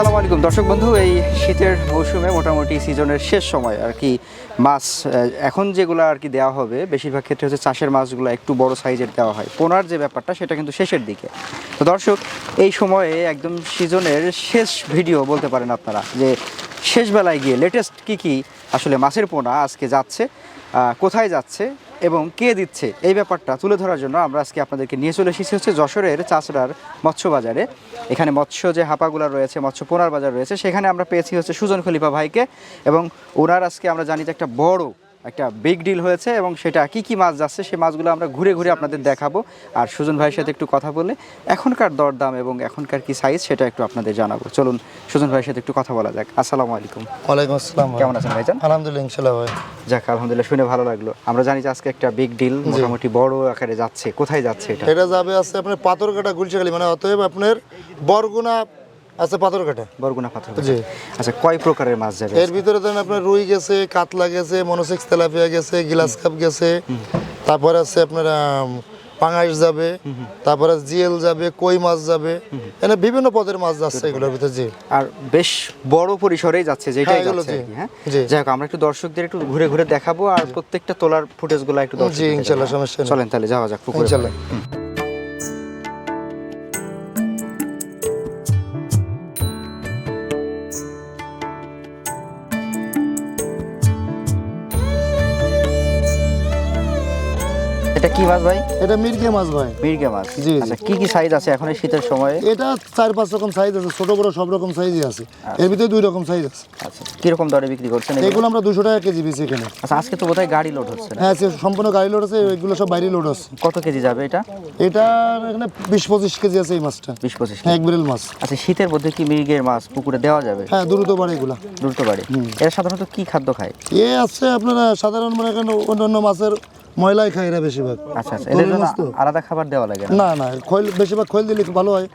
আসসালামু আলাইকুম। দর্শক বন্ধু, এই শীতের মৌসুমে মোটামুটি সিজনের শেষ সময় আর কি মাছ এখন যেগুলো আর কি দেওয়া হবে, বেশিরভাগ ক্ষেত্রে হচ্ছে চাষের মাছগুলো একটু বড় সাইজের দেওয়া হয়। পোনার যে ব্যাপারটা, সেটা কিন্তু শেষের দিকে। তো দর্শক, এই সময়ে একদম সিজনের শেষ ভিডিও বলতে পারেন আপনারা, যে শেষ বেলায় গিয়ে লেটেস্ট কি কি আসলে মাছের পোনা আজকে যাচ্ছে কোথায় যাচ্ছে এবং কে দিচ্ছে এই ব্যাপারটা তুলে ধরার জন্য আমরা আজকে আপনাদেরকে নিয়ে চলে এসেছি হচ্ছে যশোরের চাষড়ার মৎস্য বাজারে এখানে মৎস্য যে হাঁপাগুলো রয়েছে, মৎস্য পোনার বাজার রয়েছে, সেখানে আমরা পেয়েছি হচ্ছে সুজন খলিফা ভাইকে এবং ওনার আজকে আমরা জানি যে একটা বড় একটা বিগ ডিল হয়েছে এবং সেটা কি কি মাছ যাচ্ছে সেই মাছগুলো আমরা ঘুরে ঘুরে আপনাদের দেখাবো। আর সুজন ভাইয়ের সাথে একটু কথা বলে এখনকার দরদাম এবং এখনকার কি সাইজ সেটা একটু আপনাদের জানাব। চলুন সুজন ভাইয়ের সাথে একটু কথা বলা যাক। আসসালামু আলাইকুম। ওয়ালাইকুম আসসালাম কেমন আছেন ভাইজান? আলহামদুলিল্লাহ ইনশাল্লাহ ভাই। যাক আলহামদুলিল্লাহ শুনে ভালো লাগল। আমরা জানি যে আজকে একটা বিগ ডিল মোটামুটি বড় আকারে যাচ্ছে। কোথায় যাচ্ছে এটা? এটা যাবে আছে আপনার পাথরঘাটা গুলশাখালী। মানে অতএব আপনার বরগুনা আছে পাথরকাটা বরগুনা পাথর জি। আচ্ছা কয় প্রকারের মাছ যাবে? এর ভিতরে ধরেন আপনার রুই গেছে কাতলা গেছে মনোসেক্স তেলাপিয়া গেছে গিলাস কাপ গেছে তারপরে আছে আপনার পাঙাশ যাবে তারপরে জিএল যাবে কই মাছ যাবে এখানে বিভিন্ন পদের মাছ যাচ্ছে এগুলোর ভিতরে জি। আর বেশ বড় পরিসরেই যাচ্ছে যেটাই হ্যাঁ, যাচ্ছে হ্যাঁ। যাই হোক আমরা একটু দর্শকদের একটু ঘুরে ঘুরে দেখাবো আর প্রত্যেকটা তোলার ফুটেজগুলো একটু জি দেখাবো। সমস্যা নেই। চলেন তাহলে যাওয়া যাক পুকুরে এটা কি মাছ ভাই? এটা মির্গে মাছ ভাই। মির্গে মাছ। জি। আচ্ছা কি কি সাইজ আছে এখন এই শীতের সময়ে? এটা চার পাঁচ রকম সাইজ আছে ছোট বড় সব রকম সাইজই আছে। এর ভিতরে দুই রকম সাইজ আছে। আচ্ছা কীরকম দরে বিক্রি করছেন এগুলো? আমরা দুশো টাকা কেজি বেশি এখানে। আচ্ছা আজকে তো বোধহয় গাড়ি লোড হচ্ছে হ্যাঁ সম্পূর্ণ গাড়ি লোড আছে এগুলো সব বাইরে লোড আছে। কত কেজি যাবে এটা? এটা এখানে বিশ পঁচিশ কেজি আছে এই মাছটা। বিশ পঁচিশ হ্যাঁ এক বিরেল মাছ। আচ্ছা শীতের মধ্যে কি মির্গের মাছ পুকুরে দেওয়া যাবে? হ্যাঁ দ্রুত বাড়ে এগুলা। দ্রুত পারে এরা সাধারণত কি খাদ্য খায়? এ আছে আপনারা সাধারণ মনে অন্যান্য মাছের ময়লাই খায় এরা বেশিরভাগ। আচ্ছা আচ্ছা এদের জন্য আলাদা খাবার দেওয়া লাগে না? না খৈল বেশিরভাগ খৈল দিলে একটু ভালো হয়।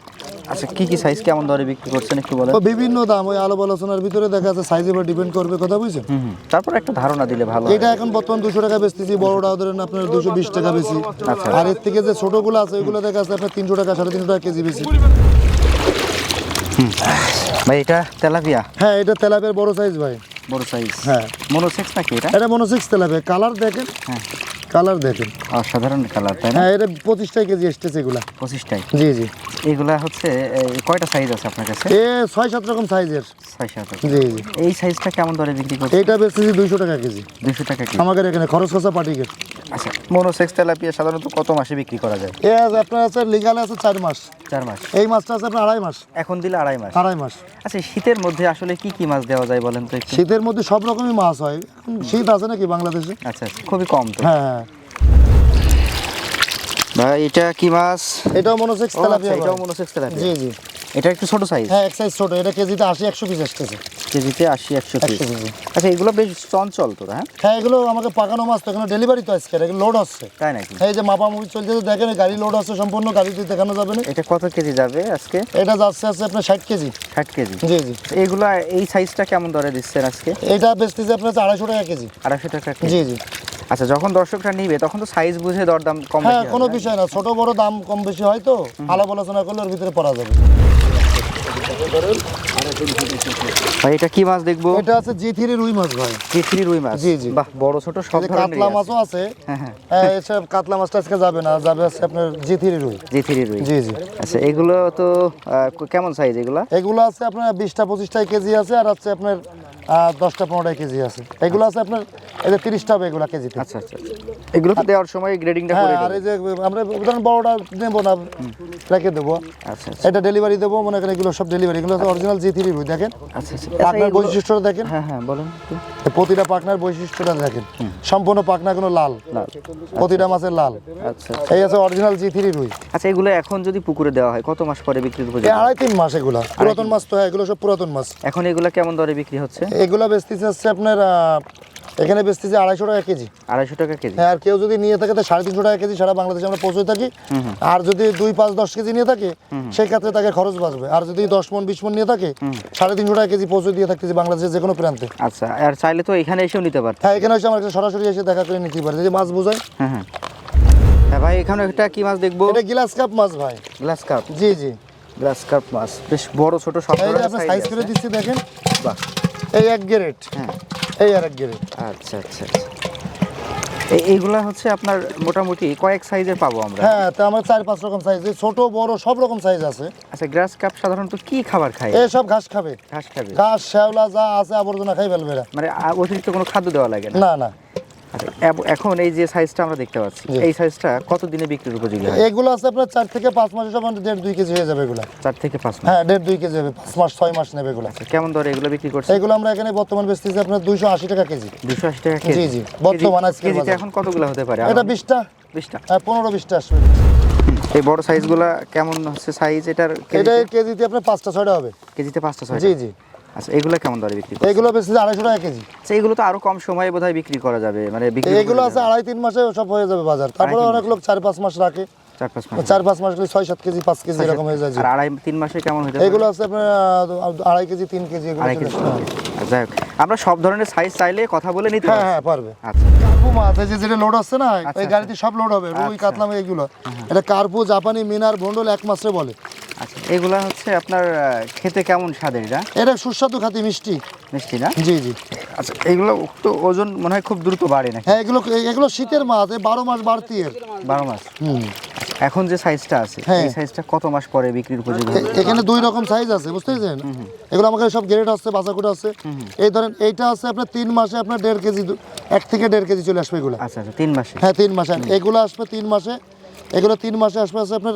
আচ্ছা কি কি সাইজ কেমন দরে বিক্রি করছেন একটু বলেন? বিভিন্ন দাম ওই আলো আলোচনার ভিতরে দেখা যাচ্ছে সাইজের উপর ডিপেন্ড করবে কথা বুঝছেন। তারপর একটা ধারণা দিলে ভালো এটা এখন বর্তমান টাকা বেচতেছি বড়টা ধরেন আপনার দুশো বিশ টাকা বেশি। আচ্ছা। আর এর থেকে যে ছোটগুলো আছে ওইগুলো দেখা যাচ্ছে আপনার তিনশো টাকা সাড়ে তিনশো টাকা কেজি বেশি। ভাই এটা তেলাপিয়া? হ্যাঁ এটা তেলাপের বড় সাইজ ভাই। বড় সাইজ হ্যাঁ। মনোসেক্স নাকি এটা? এটা মনোসিক্স তেলাপে কালার দেখেন। হ্যাঁ। কালার দেখেন। অসাধারণ কালার তাই না? হ্যাঁ এটা পঁচিশটাই কেজি এসতেছে এগুলা। পঁচিশটাই? জি জি। এগুলা হচ্ছে কয়টা সাইজ আছে আপনার কাছে? এ ছয় সাত রকম সাইজের ছয় সাত জি জি। এই সাইজটা কেমন দরে বিক্রি করছে এটা বেশি দুইশো টাকা কেজি। দুশো টাকা কি আমাদের এখানে খরচ খরচা পাঠিয়ে আচ্ছা মনোসেক্স তেলাপিয়া সাধারণত কত মাসে বিক্রি করা যায়? এ আপনার আছে লিগালে আছে চার মাস। চার মাস। এই মাছটা আছে আপনার আড়াই মাস। এখন দিলে আড়াই মাস। আড়াই মাস। আচ্ছা শীতের মধ্যে আসলে কি কি মাছ দেওয়া যায় বলেন তো একটু? শীতের মধ্যে সব রকমই মাছ হয়। শীত আছে নাকি বাংলাদেশে? আচ্ছা আচ্ছা খুবই কম তো। হ্যাঁ হ্যাঁ। ভাই এটা কি মাছ? এটাও মনোসেক্স ও, আচ্ছা, তেলাপিয়া এটাও। Monosex tilapia. জি জি। এটা একটু ছোট সাইজ হ্যাঁ এক সাইজ ছোট। এটা কেজিতে আশি একশো পিস আসতেছে। কেজিতে আশি একশো কেজি। আচ্ছা এগুলো বেশ চঞ্চল তো হ্যাঁ? হ্যাঁ এগুলো আমাকে পাকানো মাছ তো এখানে ডেলিভারি তো আজকে এগুলো লোড হচ্ছে তাই নাকি? এই যে মাপামাপি চলছে তো দেখেন গাড়ি লোড আছে সম্পূর্ণ গাড়িতে দেখানো যাবে না। এটা কত কেজি যাবে আজকে? এটা যাচ্ছে আছে আপনার ষাট কেজি। ষাট কেজি? জি জি। এইগুলা এই সাইজটা কেমন দরে দিচ্ছেন আজকে? এটা বেচতেছে আপনার আড়াইশো টাকা কেজি। আড়াইশো টাকা জি জি। আচ্ছা যখন দর্শকরা নিবে তখন তো সাইজ বুঝে দরদাম কম হ্যাঁ কোনো বিষয় না ছোট বড় দাম কম বেশি হয় তো আলাপ আলোচনা করলে ওর ভিতরে পড়া যাবে। ভাই এটা কি মাছ দেখব? এটা আছে জি থ্রি রুই মাছ ভাই। রুই মাছ? জি, জি। বাহ বড় ছোট সব ধরনের কাতলা মাছও আছে। হ্যাঁ হ্যাঁ। হ্যাঁ এসব কাতলা মাছটা আজকে যাবে না যাবে আছে আপনার জি থ্রি রুই। চিথরি রুই। জি জি। আচ্ছা এগুলো তো কেমন সাইজ এগুলা? এগুলো আছে আপনার বিশটা পঁচিশটা কেজি আছে আর আছে আপনার দশটা কেজি আছে। এগুলো আছে আপনার এই যে তিরিশটা হবে এগুলো কেজিতে। আচ্ছা আচ্ছা আচ্ছা। এগুলো তো দেওয়ার সময় গ্রেডিংটা হ্যাঁ আর এই যে আমরা বড়টা নেব না রেখে দেবো। আচ্ছা আচ্ছা। এটা ডেলিভারি দেবো মনে করেন এগুলো সব ডেলিভারি এগুলো অরিজিনাল জি থ্রি দেখেন? আচ্ছা আচ্ছা। পাকনার বৈশিষ্ট্যটা দেখেন। হ্যাঁ হ্যাঁ বলুন প্রতিটা পাকনার বৈশিষ্ট্যটা দেখেন। সম্পূর্ণ পাকনা কোনো লাল। প্রতিটা মাছের লাল। আচ্ছা। এই আছে অরিজিনাল জি থ্রি রুই আচ্ছা এগুলো এখন যদি পুকুরে দেওয়া হয় কত মাস পরে এই উপযোগী আড়াই তিন মাস এগুলা। পুরাতন মাছ তো হ্যাঁ এগুলো সব পুরাতন মাছ। এখন এগুলো কেমন দরে বিক্রি হচ্ছে? এগুলা বেচতেছে হচ্ছে আপনার এখানে বেচতেছে আড়াইশো টাকা কেজি। আড়াইশো টাকা কেজি? হ্যাঁ আর কেউ যদি নিয়ে থাকে সাড়ে তিনশো টাকা কেজি সারা বাংলাদেশে আমরা পৌঁছে থাকি। আর যদি দুই পাঁচ দশ কেজি নিয়ে থাকে সেই ক্ষেত্রে তাকে খরচ বাঁচবে। আর যদি দশ মন বিশ মন নিয়ে থাকে সাড়ে তিনশো টাকা কেজি পৌঁছে দিয়ে থাকতেছি বাংলাদেশের যে কোনো প্রান্তে। আচ্ছা আর চাইলে তো এখানে এসেও নিতে পারত হ্যাঁ এখানে এসে আমার সরাসরি এসে দেখা করে নিতে পারে। যে মাছ বোঝায়। হ্যাঁ হ্যাঁ ভাই এখানে একটা কি মাছ দেখব? এটা গিলাস কাপ মাছ ভাই। Glass carp? জি জি। গ্লাস কাপ মাছ। বেশ বড় ছোট সব সাইজ করে দিচ্ছি দেখেন। বাহ। এই এক গ্রেড হ্যাঁ। এই আর এক গ্রেড আচ্ছা আচ্ছা আচ্ছা। এই এইগুলা হচ্ছে আপনার মোটামুটি কয়েক সাইজের পাবো আমরা? হ্যাঁ তো আমার চার পাঁচ রকম সাইজ ছোট বড় সব রকম সাইজ আছে। আচ্ছা গ্রাস কাপ সাধারণত কি খাবার খায়? এই সব ঘাস খাবে। ঘাস খাবে। ঘাস শ্যাওলা যা আছে আবর্জনা খাই ফেলবে মানে অতিরিক্ত কোনো খাদ্য দেওয়া লাগে না না। এখন এই যে সাইজটা আমরা দেখতে পাচ্ছি এই সাইজটা কত দিনে বিক্রির উপযোগী হয়? এগুলো আছে আপনার চার থেকে পাঁচ মাসের সব দেড় দুই কেজি হয়ে যাবে এগুলো। চার থেকে পাঁচ মাস? হ্যাঁ দেড় দুই কেজি হবে পাঁচ মাস ছয় মাস নেবে এগুলো। কেমন দরে এগুলো বিক্রি করছে এগুলো আমরা এখানে বর্তমান বেচতেছি আপনার দুইশো আশি টাকা কেজি। দুশো আশি টাকা কেজি? জি, জি, বর্তমান বাজার। এখন কতগুলো হতে পারে? এটা বিশটা। বিশটা? হ্যাঁ পনেরো বিশটা আসবে। এই বড় সাইজগুলা কেমন হচ্ছে সাইজ এটার এটা কেজিতে- আপনার পাঁচটা ছয়টা হবে। কেজিতে পাঁচটা ছয় জি জি। আচ্ছা এগুলো কেমন দরে বিক্রি এগুলো বেশি আড়াইশো টাকা কেজি। আচ্ছা, এগুলো তো আরও কম সময়ে বোধহয় বিক্রি করা যাবে মানে এগুলো আছে আড়াই তিন মাসে সব হয়ে যাবে বাজার। তারপরে অনেক লোক চার পাঁচ মাস রাখে। চার পাঁচ মাস। চার পাঁচ মাস গেলে ছয় সাত কেজি পাঁচ কেজি এরকম হয়ে যায় আর আড়াই তিন মাসে কেমন পারে? এগুলো আছে আপনার আড়াই কেজি তিন কেজি এগুলো আড়াই কেজি আচ্ছা, যাই হোক। আমরা সব ধরনের সাইজ চাইলে কথা বলে নিতে হ্যাঁ হ্যাঁ পারবে। আচ্ছা। কার্পু মাছ এই যে যেটা লোড আছে না আচ্ছা, এই গাড়িতে সব লোড হবে রুই আচ্ছা। কাতলাম এইগুলো এটা কার্পু জাপানি মিনার বন্ডল এক মাসে বলে। আচ্ছা এগুলা হচ্ছে আপনার খেতে কেমন স্বাদের এটা? এটা সুস্বাদু খাতি মিষ্টি। মিষ্টি না? জি জি। আচ্ছা এগুলো তো ওজন মনে হয় খুব দ্রুত বাড়ে নাকি? হ্যাঁ এগুলো এগুলো শীতের মাছ বারো মাস বাড়তি এর। বারো মাস? হুম। এখন যে সাইজটা আছে হ্যাঁ। এই সাইজটা কত মাস পরে বিক্রির উপযোগী এখানে দুই রকম সাইজ আছে বুঝতে পেরেছেন এগুলো আমাকে সব গ্রেড আছে বাজাকুটা আছে। এই ধরেন এইটা আছে আপনার তিন মাসে আপনার দেড় কেজি এক থেকে দেড় কেজি চলে আসবে এগুলো। আচ্ছা আচ্ছা তিন মাসে। হ্যাঁ তিন মাসে। এগুলো আসবে তিন মাসে। এগুলো তিন মাসে আসবে আছে আপনার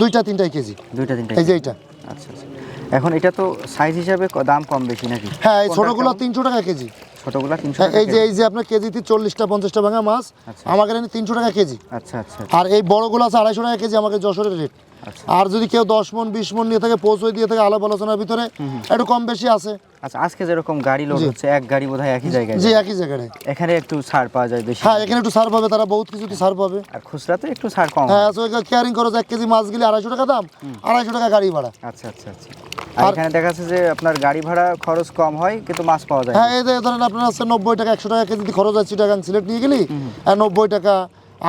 দুইটা তিনটাই কেজি। দুইটা তিনটা এই যে এইটা। আচ্ছা আচ্ছা। এখন এটা তো সাইজ হিসাবে দাম কম বেশি নাকি? হ্যাঁ এই ছোটগুলো? তিনশো টাকা কেজি। ছোটগুলা তিনশো হ্যাঁ টাকা এই যে এই যে আপনার কেজিতে চল্লিশটা পঞ্চাশটা ভাঙা মাছ আচ্ছা। আমাকে তিনশো টাকা কেজি। আচ্ছা আচ্ছা। আর এই বড়গুলো আছে আড়াইশো টাকা কেজি আমাকে যশোরের রেট আর যদি কেউ দশ মন বিশ মন নিয়ে থাকে পৌঁছে দিয়ে থাকে আলাপ আলোচনার ভিতরে একটু কম বেশি আছে। আচ্ছা আজকে যেরকম গাড়ি লোড হচ্ছে এক গাড়ি বোধহয় একই জায়গায় জি একই জায়গায় এখানে একটু ছাড় পাওয়া যায় বেশি। হ্যাঁ এখানে একটু সার পাবে তারা বহুত কিছুতে সার পাবে। আর খুচরাতে একটু ছাড় কম। হ্যাঁ হয়। কেয়ারিং খরচ এক কেজি মাছ গেলে আড়াইশো টাকা দাম আড়াইশো টাকা গাড়ি ভাড়া। আচ্ছা আচ্ছা আচ্ছা। আর এখানে দেখা যাচ্ছে যে আপনার গাড়ি ভাড়া খরচ কম হয় কিন্তু মাছ পাওয়া যায়। হ্যাঁ এই যে ধরেন আপনার আছে নব্বই টাকা একশো টাকা কেজি খরচ আছে চিটাগাং সিলেট নিয়ে গেলি আর নব্বই টাকা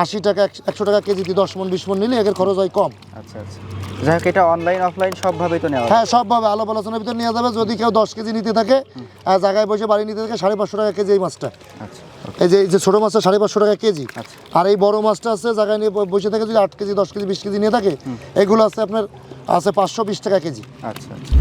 আশি টাকা একশো- টাকা কেজিতে দশ মন বিশ মন নিলে এর খরচ হয় কম। আচ্ছা আচ্ছা। যাই হোক এটা অনলাইন অফলাইন সবভাবেই তো নেওয়া হ্যাঁ সবভাবে আলাপ আলোচনার ভিতরে নিয়ে যাবে। যদি কেউ দশ কেজি নিতে থাকে আর জায়গায় বসে বাড়ি নিতে থাকে সাড়ে পাঁচশো টাকা কেজি এই মাছটা। আচ্ছা এই যে এই যে ছোটো মাছটা সাড়ে পাঁচশো টাকা কেজি। আচ্ছা। আর এই বড় মাছটা আছে জায়গায় নিয়ে বসে থাকে যদি আট কেজি দশ কেজি বিশ কেজি নিয়ে থাকে এগুলো আছে আপনার আছে পাঁচশো বিশ টাকা কেজি। আচ্ছা আচ্ছা।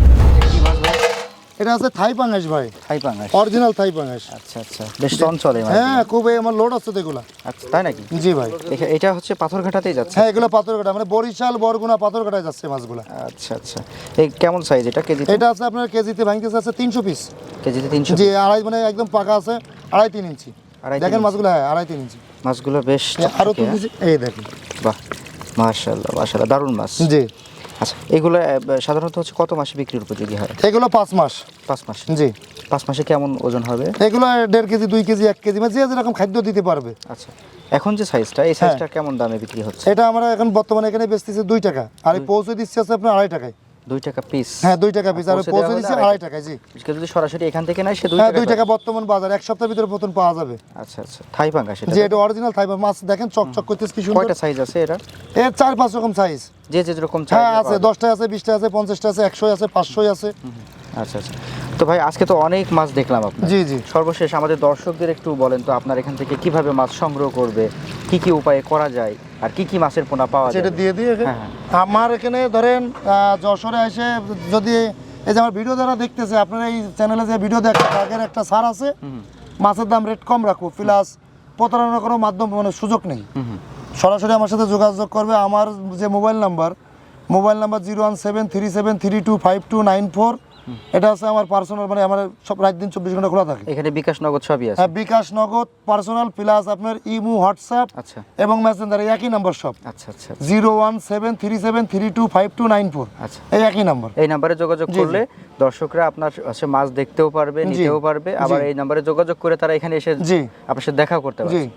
এটা আছে থাই পাঙ্গাস ভাই। খাই পাঙ্গাস অরিজিনাল থাই পাঙ্গাস আচ্ছা আচ্ছা। বেশ চঞ্চল হ্যাঁ খুব আমার লোড আছে তো এগুলা। আচ্ছা তাই নাকি? জি ভাই। এটা হচ্ছে পাথরঘাটাতেই যাচ্ছে? হ্যাঁ এগুলো পাথরঘাটা মানে বরিশাল বরগুনা পাথরঘাটায় যাচ্ছে মাছগুলা। আচ্ছা আচ্ছা। এই কেমন সাইজ এটা কেজি এটা আছে আপনার কেজিতে ভাঙতেছে আছে তিনশো পিস কেজিতে তিনশো জি আড়াই মানে একদম পাকা আছে আড়াই তিন ইঞ্চি। আড়াই দেখেন মাছগুলো হ্যাঁ আড়াই তিন ইঞ্চি। মাছগুলো বেশ হ্যাঁ? ইঞ্চি এই দেখেন। বাহ মাশাল্লাহ মাশাল্লাহ দারুণ মাছ। জি। আচ্ছা এগুলো সাধারণত হচ্ছে কত মাসে বিক্রির উপযোগী হয়? এগুলো পাঁচ মাস। পাঁচ মাস? জি। পাঁচ মাসে কেমন ওজন হবে? এগুলো দেড় কেজি দুই কেজি এক কেজি মানে যে যেরকম খাদ্য দিতে পারবে। আচ্ছা এখন যে সাইজটা এই সাইজটা কেমন দামে বিক্রি হচ্ছে? এটা আমরা এখন বর্তমানে এখানে বেচতেছি দুই টাকা। আর পৌঁছে দিচ্ছি আছে আপনার আড়াই টাকায়। দুই টাকা পিস হ্যাঁ দুই টাকা পিস আর পৌঁছে হলে আড়াই টাকায় জি। কেউ যদি সরাসরি এখান থেকে নেয় সে দুই হ্যাঁ টাকা দুই পাবে। টাকা বর্তমান বাজার এক সপ্তাহের ভিতরে প্রথম পাওয়া যাবে। আচ্ছা আচ্ছা থাই পাঙ্গাস এটা যে এটা অরিজিনাল থাই মাছ দেখেন চকচক করতেছে কি সুন্দর। কয়টা সাইজ আছে এটা এর চার পাঁচ রকম সাইজ যে যে রকম হ্যাঁ আছে পাওয়া যায়। দশটা আছে বিশটা আছে পঞ্চাশটা আছে একশো আছে পাঁচশোই আছে। আচ্ছা আচ্ছা। তো ভাই আজকে তো অনেক মাছ দেখলাম আপনার জি জি। সর্বশেষ আমাদের দর্শকদের একটু বলেন তো আপনার এখান থেকে কীভাবে মাছ সংগ্রহ করবে কি কি উপায়ে করা যায়? আর কি কি মাছের পোনা পাওয়া যায় সেটা দিয়ে দিয়ে হ্যাঁ, হ্যাঁ। আমার এখানে ধরেন যশোরে এসে যদি এই যে আমার ভিডিও যারা দেখতেছে আপনারা এই চ্যানেলে যে ভিডিও দেখেন আগের একটা সার আছে মাছের দাম রেট কম রাখব প্লাস প্রতারণার কোনো মাধ্যম মানে সুযোগ নেই। সরাসরি আমার সাথে যোগাযোগ করবে আমার যে mobile number mobile number zero one seven three seven three two five two nine four এটা হচ্ছে আমার পার্সোনাল মানে আমার সব রাত দিন চব্বিশ ঘণ্টা খোলা থাকে। এখানে বিকাশ নগদ সবই আছে? হ্যাঁ বিকাশ নগদ পার্সোনাল প্লাস আপনার ইমু হোয়াটসঅ্যাপ আচ্ছা। এবং মেসেঞ্জার এই একই নাম্বার সব। আচ্ছা আচ্ছা zero one seven three seven three two five two nine four. আচ্ছা। এই একই নাম্বার এই নাম্বারে যোগাযোগ। করলে দর্শকরা আপনার সে মাছ দেখতেও পারবে নিতেও পারবে। আবার এই নাম্বারে যোগাযোগ করে তারা এখানে এসে জি। আপনার সাথে দেখাও করতে জি। পারবে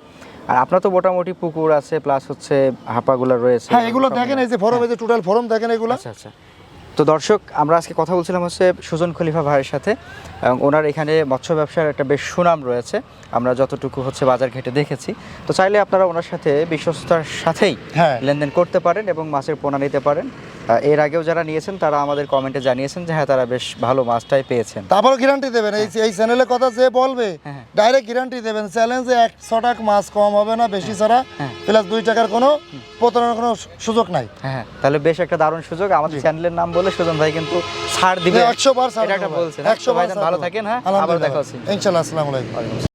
আর আপনার তো মোটামুটি পুকুর আছে প্লাস হচ্ছে হাঁপাগুলো রয়েছে। হ্যাঁ এগুলো দেখেন এই যে ফরম এই যে টোটাল ফরম দেখেন এগুলো। আচ্ছা আচ্ছা। তো দর্শক আমরা আজকে কথা বলছিলাম হচ্ছে সুজন খলিফা ভাইয়ের সাথে এবং ওনার এখানে মৎস্য ব্যবসার একটা বেশ সুনাম রয়েছে। আমরা যতটুকু হচ্ছে বাজার ঘেটে দেখেছি। তো চাইলে আপনারা ওনার সাথে বিশ্বস্ততার সাথেই হ্যাঁ। লেনদেন করতে পারেন এবং মাছের পোনা নিতে পারেন। এর আগেও যারা নিয়েছেন তারা আমাদের কমেন্টে জানিয়েছেন যে হ্যাঁ তারা বেশ ভালো মাছটাই পেয়েছেন। তারপরও গ্যারান্টি দেবেন। এই এই চ্যানেলে কথা যে বলবে হ্যাঁ। ডাইরেক্ট গ্যারান্টি দেবেন। চ্যালেঞ্জে একশো টাকা মাছ কম হবে না বেশি ছাড়া। হ্যাঁ। প্লাস দুই টাকার কোনো প্রতারণার কোনো সুযোগ নাই। হ্যাঁ তাহলে বেশ একটা দারুণ সুযোগ। আমাদের চ্যানেলের নাম বলে সুজন ভাই কিন্তু ছাড় দিবে। একশো বার এটা বলছেন। একশো ভাই ভালো থাকেন হ্যাঁ? আবার দেখা হচ্ছে। ইনশাল্লাহ আসসালামু আলাইকুম।